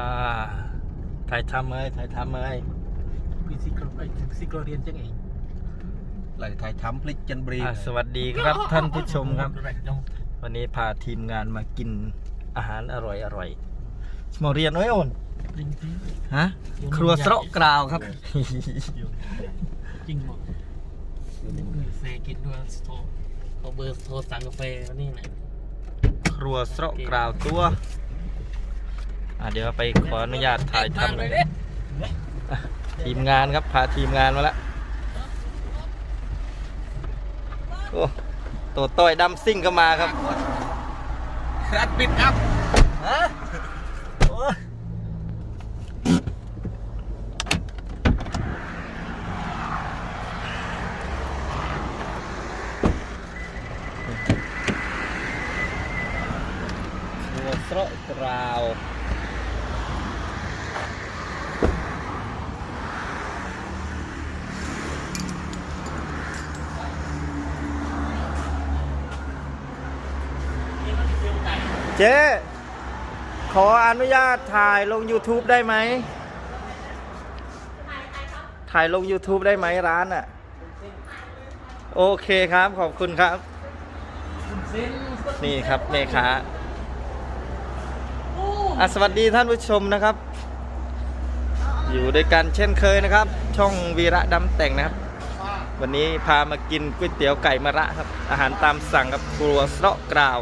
อ่ถ่ายทำเลยถ่ายทำเลยพี่ซิโกไอ้ซิโกเรียนจังไองไหลถ่ายทำพลิกจันบรีอ่าสวัสดีครับท่านผู้ชมครับ วันนี้พาทีมงานมากินอาหารอร่อยอร่อยหมอเรียนไว้โอนฮะครัวเสระกราวครับจริงหมดเซกินด้วยสโตเขาเบอร์โทรสั่งกาแฟนี่แหละครัวเสระกราวตัว อะเดี๋ยวไปขออนุญาตถ่ายทำเลยอะทีมงานครับพาทีมงานมาแล้วโอ้ตัวต้อยดำซิ่งก็มาครับ khát bịt áp ฮะโอ้ยหัวเสระกราว เจ๊ขออนุญาตถ่ายลง YouTube ได้ไหม ถ่ายลง YouTube ได้ไหมร้านอะ โอเคครับขอบคุณครับ นี่ครับแม่ค้าอะสวัสดีท่านผู้ชมนะครับ อยู่ด้วยกันเช่นเคยนะครับ ช่องวีระดำแต่งนะครับ วันนี้พามากินก๋วยเตี๋ยวไก่มะระครับ อาหารตามสั่งกับครัวเสระกราว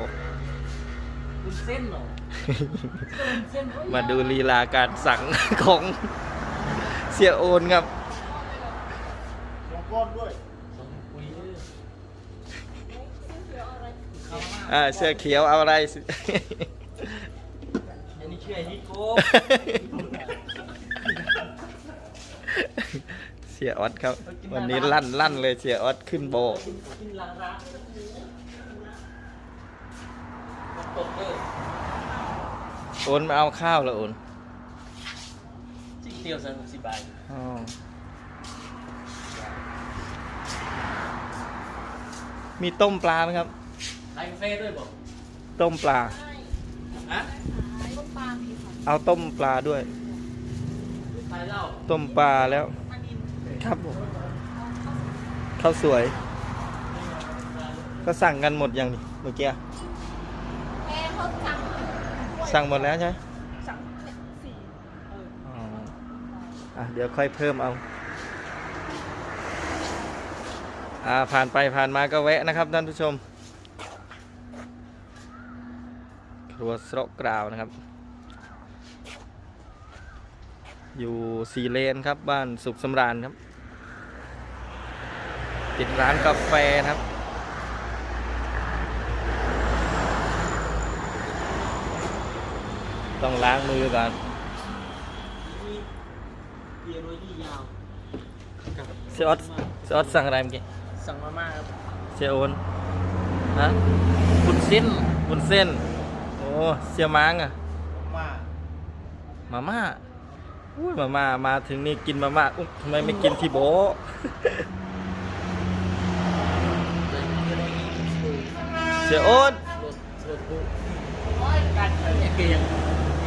คุณเส้นเหรอเส้นมาดูลีลาการสั่งของเสียโอนครับคุยอ่าเสื้อเขียวเอาอะไร อันนี้ชื่อไอ้นิโก้เสียออสครับ วันนี้ลั่นลั่นเลยเสียออสขึ้นโบกกินล้างร้าน ตกเลยโอนมาเอาข้าวแล้วโอนจิ้งเดียวสักสิบบาทอ๋อมีต้มปลาไหมครับขายกาแฟด้วยบอกต้มปลา ฮะเอาต้มปลาด้วย ขายเหล้าต้มปลาแล้วครับผมข้าวสวย ก็สั่งกันหมดยังนี่เมื่อกี้แม่เขาสั่ง สั่งหมดแล้วใช่ไหมสั่งสี่อ๋ออะเดี๋ยวค่อยเพิ่มเอาอ่าผ่านไปผ่านมาก็แวะนะครับท่านผู้ชม ครัวสระกราวนะครับ อยู่สีเลนครับบ้านสุขสำราญครับติดร้านกาแฟนะครับ ต้องล้างมือก่อนเบียร์โรยยี่ยาวเซออสเซออสสั่งอะไรเมื่อกี้สั่งมาม่าครับเซโอนฮะคุณเส้นบุนเส้น โอ้เสียมังอะ mà มาม่าอุ้ยมาม่ามาถึงนี่กินมาม่าอุ๊ยทำไมไม่กินที่โบะเสียโอ๊ตรถรถกูการเนี่ย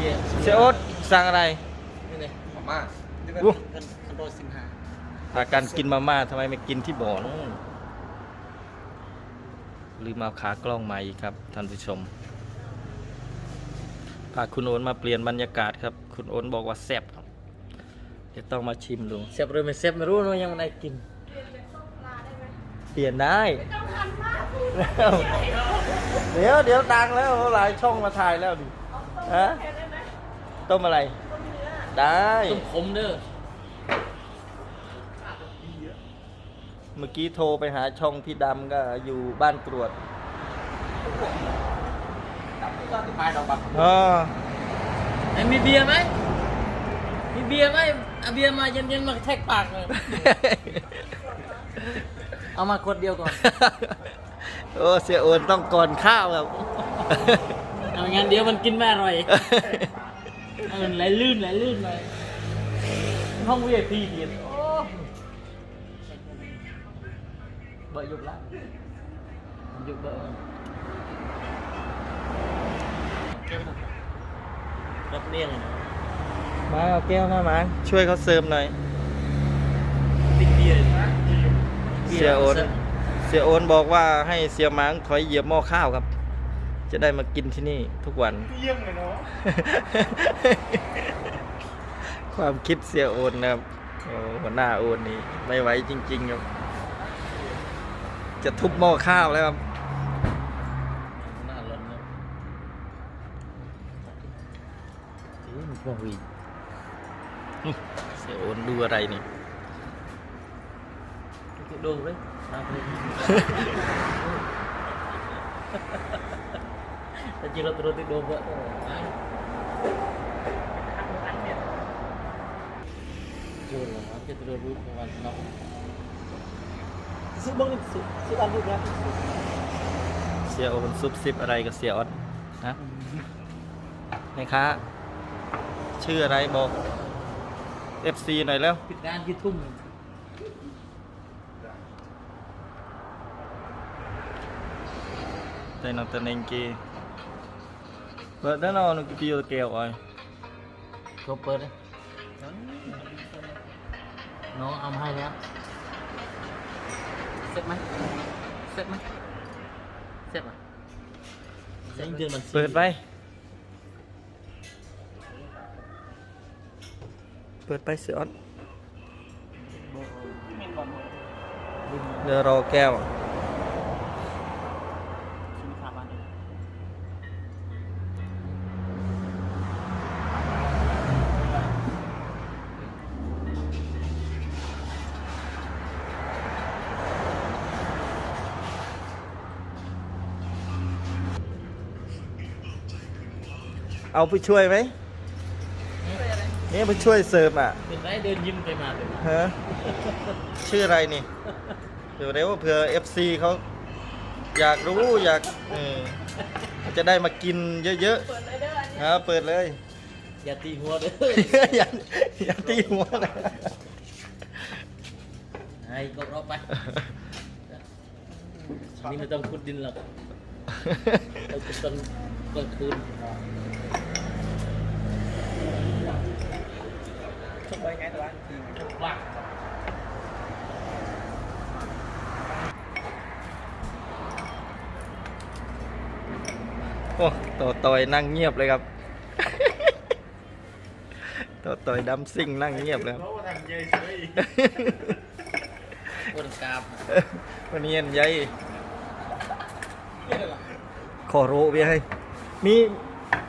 เกียร์เกียร์เสียโอ๊ตสั่งอะไร นี่เลย mà อู้คันคันโดสินหาพากันกินมาม่าทำไมไม่กินที่บ่อเนอะลืมเอาขากล้องมาอีกครับท่านผู้ชม พาคุณโอนมาเปลี่ยนบรรยากาศครับ คุณโอนบอกว่าแซ่บครับเดี๋ยวต้องมาชิมดู เซฟหรือไม่เซฟไม่รู้เนอะยังไม่ได้กิน เปลี่ยนได้ เดี๋ยวเดี๋ยวดังแล้วหลายช่องมาถ่ายแล้วดิฮะ ต้มอะไร ได้ต้มขมเด้อเมื่อกี้โทรไปหาช่องพี่ดำก็อยู่บ้านกรวด hai đồng bạc อ๋อไอ้มีเบียร์ไหมมีเบียร์ไหมเอาเบียร์มาเย็นๆมาแทกปากเลยเอามาขวดเดียวก่อน โอ้เสียโอนต้องก่อนข้าวครับ เอางั้นเดี๋ยวมันกินไม่อร่อย เออไหลลื่นไหลลื่นเลยห้อง VIP เดียนโอ้เบอร์ยุบละยุบเบอร์รับเลี่ยงเลยนะมาเอาแก้วมามาช่วยเขาเสริมหน่อยติดเบียร์นะเสียโอนเสียโอนบอกว่าให้เสียมังถอยเหยียบหม้อข้าวครับ จะได้มากินที่นี่ทุกวันเยี่ยมเลยเนาะความคิดเสียโอนนะครับโอ้หัวหน้าโอนนี่ไม่ไหวจริง ๆ ครับ จะทุบหม้อข้าวแล้วครับหน้าร้อนเนาะเอ๊ะมันพอวีเสียโอนดูอะไรนี่ cái đồ đấy nào đây ta chỉ là terus đồ vợ rồi là nó cái đồ rút mà nó sự bưng sự sự ăn được ra เสียโอนซุบซิบอะไรกับเสียออดฮะแม่ค้าชื่ออะไรบอก FC หน่อยแล้ว thịt gan cái thùng แต่นองตะเนงกี เปิดแล้วนอนกีปิวเกลียวอ่อย có bớt đấy nó âm hay lắm xếp máy xếp máy xếp à xếp anh dương mình เปิดไปเปิด เสียออดเดี๋ยวรอแก้วเอาไปช่วยไหมนี่ไปช่วยเสิร์ฟอะเป็นไรเดินยิ้มไปมาเลยฮะชื่ออะไรนี่เดี๋ยวเร็วเผื่อ FC เขาอยากรู้อยากเออจะได้มากินเยอะๆฮะเปิดเลย อย่าตีหัวเด้ออย่าอย่าตีหัวนะไอ้กดรอบไปอันนี่ไม่ต้องขุดดินหรอกเราจะต้องกลางคืน ชกไปไงตัวชกปลากโอ้ต่อต่อยนั่งเงียบเลยครับต่อต่อยดำซิ่งนั่งเงียบเลยครับคนกราบวันนี้เห็นยัยขอรู้พี่ให้มี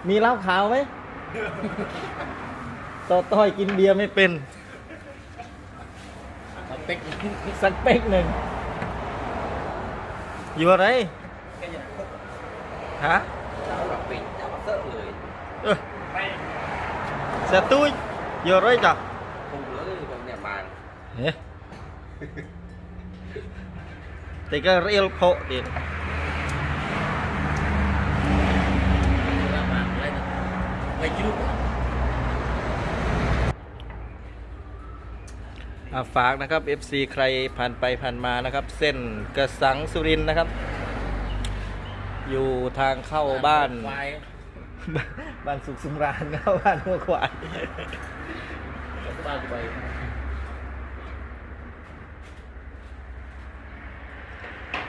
มีเหล้าขาวไหม ต่อต่อยกินเบียร์ไม่เป็นเอาเป็กสักเป๊กหนึ่งอยู่อะไรฮะปิดจะมาเสิร์ฟเลยเออเสียตุ้ยอยู่อะไรจ้ะคงเลยตรงเนี้ยมาเฮ้แต่ก็เรียลโคดิลาบากอะไรนะไปกินลูก อะ ฝากนะครับ FC ใครผ่านไปผ่านมานะครับ เส้นกระสังสุรินทร์นะครับ อยู่ทางเข้าบ้านควายบ้านสุขสำราญเข้าบ้านหัวขวานแล้วก็บ้านไป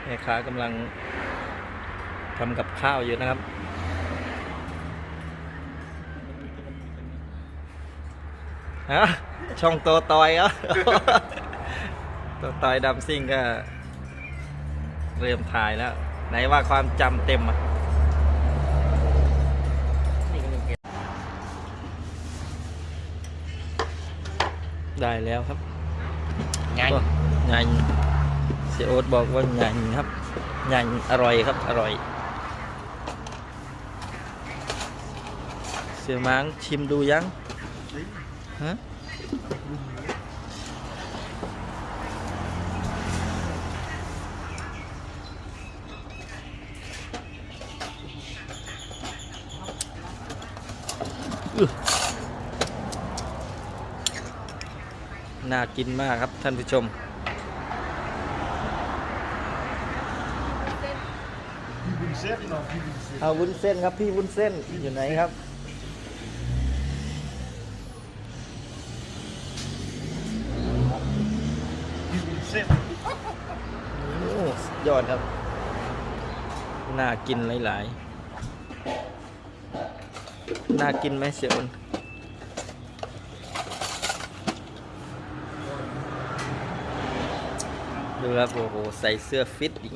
แม่ค้ากำลังทำกับข้าวอยู่นะครับฮะ ช่องโตตอยเหรอโตตอยดำซิ่งก็ เริ่มถ่ายแล้ว ไหนว่าความจำเต็มอะนี่ก็เป็นเกมได้แล้วครับไงก็ใหญ่เสียโอ๊ตบอกว่าใหญ่ครับใหญ่อร่อยครับ อร่อย เสียม้างชิมดูยัง น่ากินมากครับท่านผู้ชม เอาวุ้นเส้นครับ พี่วุ้นเส้นอยู่ไหนครับ โอ้ยอดครับ น่ากินหลาย ๆ น่ากินไหมเสียอ้น ดูครับโอ้โหใส่เสื้อฟิตอีก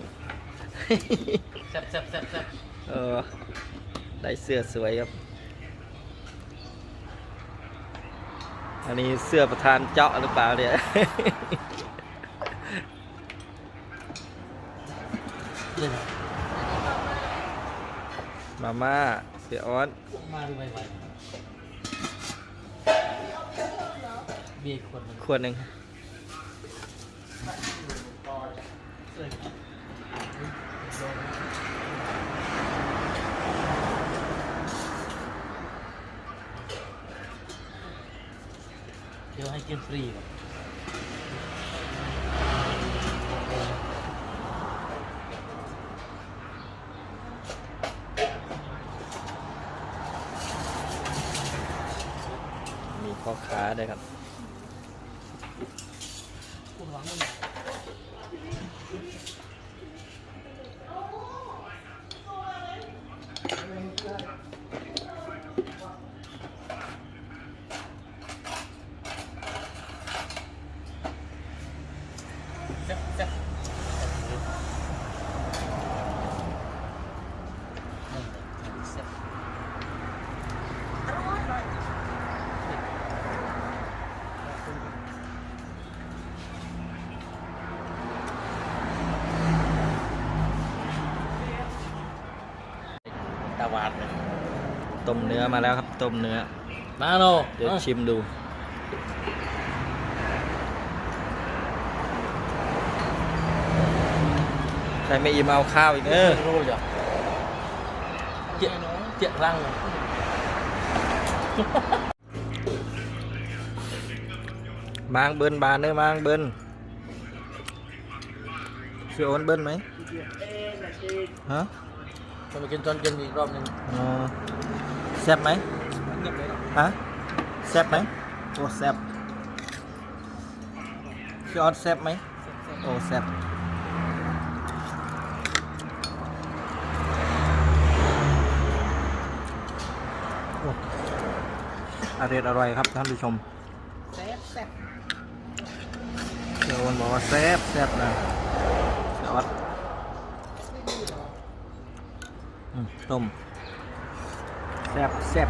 แซ่บแซ่บแซ่บแซ่บเออได้เสื้อสวยครับ อันนี้เสื้อประธานเจาะหรือเปล่าเนี่ยเลยมาม่าเสียออสมาดูไวๆเบียร์ขวดหนึ่งขวดหนึ่ง เดี๋ยวให้กินฟรีก่อนมีพ่อค้าด้วยครับ คุณหวังมัน แซ่บแซ่บแซ่บ ตาหวานเลย ต้มเนื้อมาแล้วครับ ต้มเนื้อ มาโนเดี๋ยวชิมดู ใครไม่อิ่มเอาข้าวอีกเออรู้จ้ะเจี๊ยเจี๊ยรังเลยมางเบิ้นบานเด้อมางเบิ้นช่วยโอนเบิ้นไหมฮะจะมากินจนกินอีกรอบหนึงอ๋อแซ่บไหมเงียบเลยฮะแซ่บไหมโอ้แซ่บพี่ออสแซ่บไหมโอ้แซ่บโอ้อร่อยอร่อยครับท่านผู้ชมแซ่บแซ่บเดี๋ยวคนบอกว่าแซ่บแซ่บนะเดี๋ยวออสอืมต้มแซ่บแซ่บ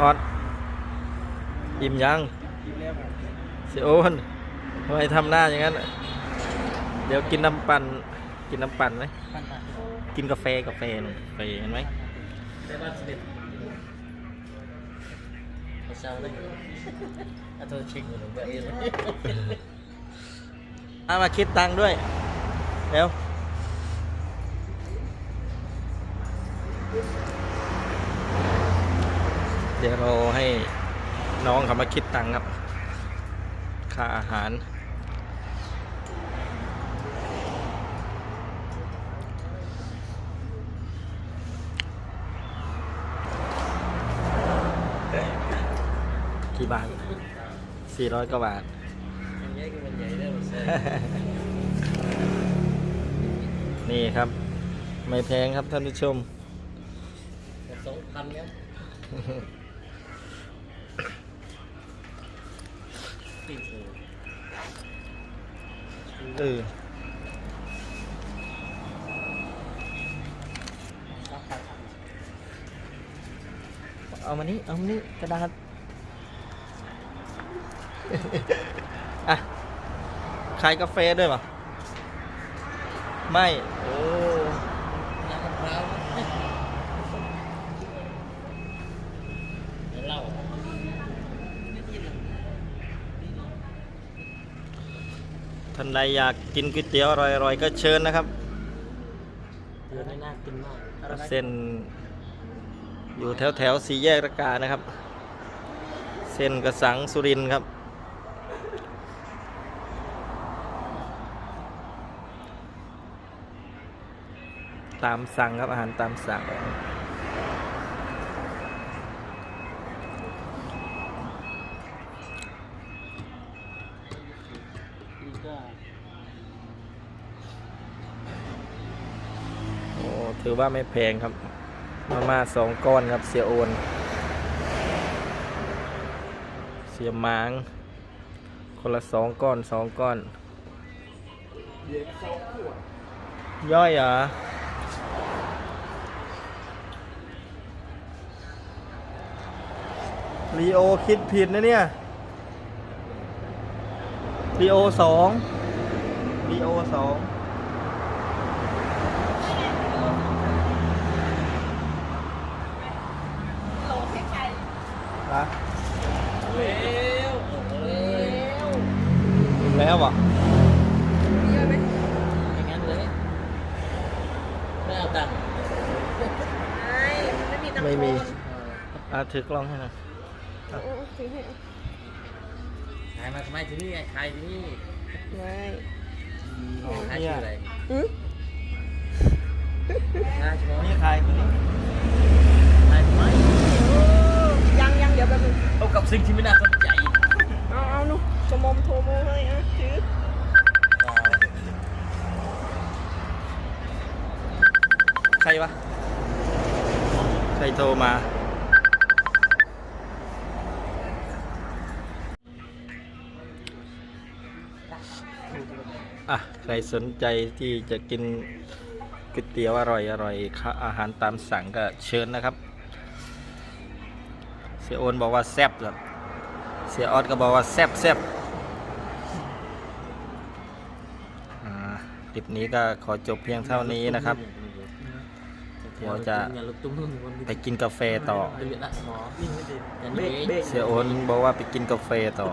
ออดอิ่มยังเสียโอนทำไมทำหน้าอย่างนั้นน่ะเดี๋ยวกินน้ำปั่นกินน้ำปั่นไหมปั้นๆกินกาแฟกาแฟหน่อยกาแฟเห็นไหมแต่บ้านสนิทไม่ เศร้าเลยอาตัวชิงอยู่หรือเปล่าเองเอามาคิดตังค์ด้วย เร็ว เดี๋ยวเราให้น้องเขามาคิดตังค์ครับ ค่าอาหาร กี่บาทสี่ร้อยกว่าบาท นี่ครับ ไม่แพงครับท่านผู้ชมสองพันครับติดเลยเออเอามานี่เอามานี่กระดาษ อะขายกาแฟด้วยป่ะไม่โอ้น้ำมะพร้าวเล้าท่านใดอยากกินก๋วยเตี๋ยวอร่อยๆ ก็เชิญนะครับเดือนนี้น่ากินมากเส้นอยู่แถวแถวๆสี่แยกระกานะครับ เส้นกระสังสุรินทร์ครับ ตามสั่งครับอาหารตามสั่ง โอ้ถือว่าไม่แพงครับ มาม่าสองก้อนครับเสียโอน เสียหมาง คนละสองก้อนสองก้อนย่อยเหรอ ลีโอคิดผิดนะเนี่ยลีโอสองลีโอสองโลแค่ไข่นะเร็วเร็วแล้วอะเยอะไหมอย่างนั้นเลยไม่เอาตังค์ไม่มันไม่มีตังค์ไม่มีทอนอาถือกล้องให้หน่อย โอ้ซื้อให้ขายมาทำไมที่นี่ไงขายที่นี่ไม่ขายชื่ออะไรอืมขายเฉพาะนี่ใครคนนี้ขายทำไมยังยังเดี๋ยวแป๊บนึงเอากับสิ่งที่ไม่น่าสนใจเอาเอาหนูสมมโทรโมให้อะถือใครวะ ใครโทรมา ใครสนใจที่จะกินก๋วยเตี๋ยวอร่อยอร่อยค่าอาหารตามสั่งก็เชิญนะครับเสียโอนบอกว่าแซ่บครับเสียออดก็บอกว่าแซ่บแซ่บอ่าคลิปนี้ก็ขอจบเพียงเท่านี้นะครับเดี๋ยวจะไปกินกาแฟต่อ เสียโอนบอกว่าไปกินกาแฟต่อ